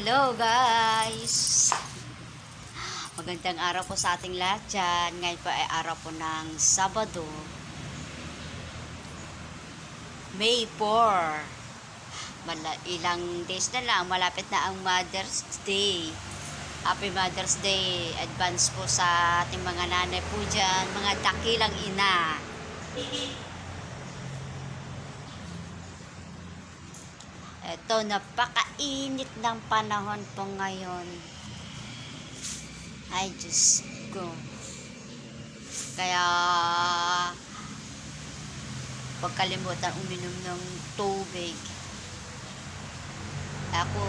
Hello guys! Magandang araw po sa ating lahat dyan. Ngayon po ay araw po ng Sabado. May 4. Mala- ilang days na lang, malapit na ang Mother's Day. Happy Mother's Day. Advance po sa ating mga nanay po dyan, mga dakilang ina. Ito, napakainit ng panahon po ngayon. Ay, Diyos ko. Kaya, huwag kalimutan uminom ng tubig. Ako,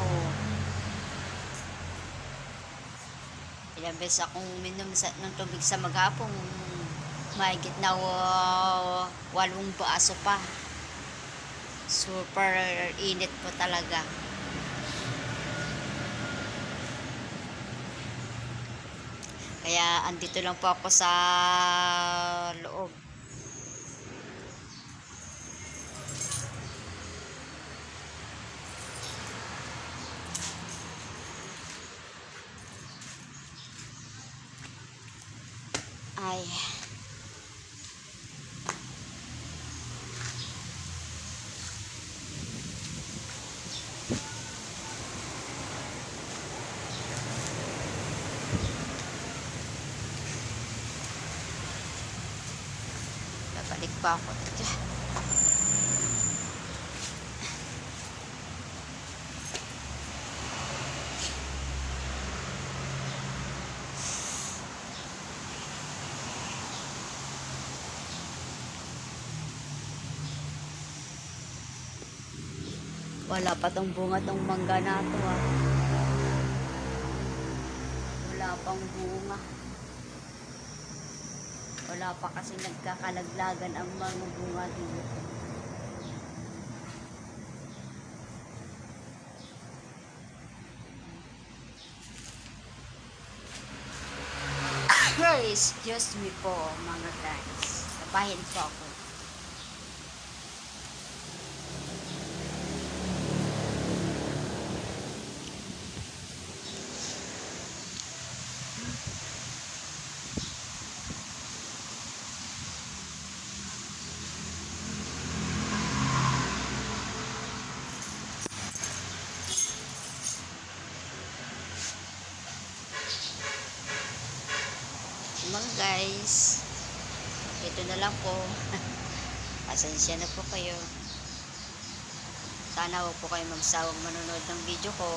ilang beses akong uminom sa, ng tubig sa maghapon. Mahigit na wa- walong baso pa. Super init po talaga. Kaya andito lang po ako sa loob. Ay. Babalik pa ako. Wala pa tong bunga tong mangga na to ah. Wala pang bunga. Wala pa kasi nagkakalaglagan ang mga bunga dito. Excuse me po mga guys. Kapahin po ako. Mga guys ito na lang po. Pasensya na po kayo. Sana po kayo magsawang manonood ng video ko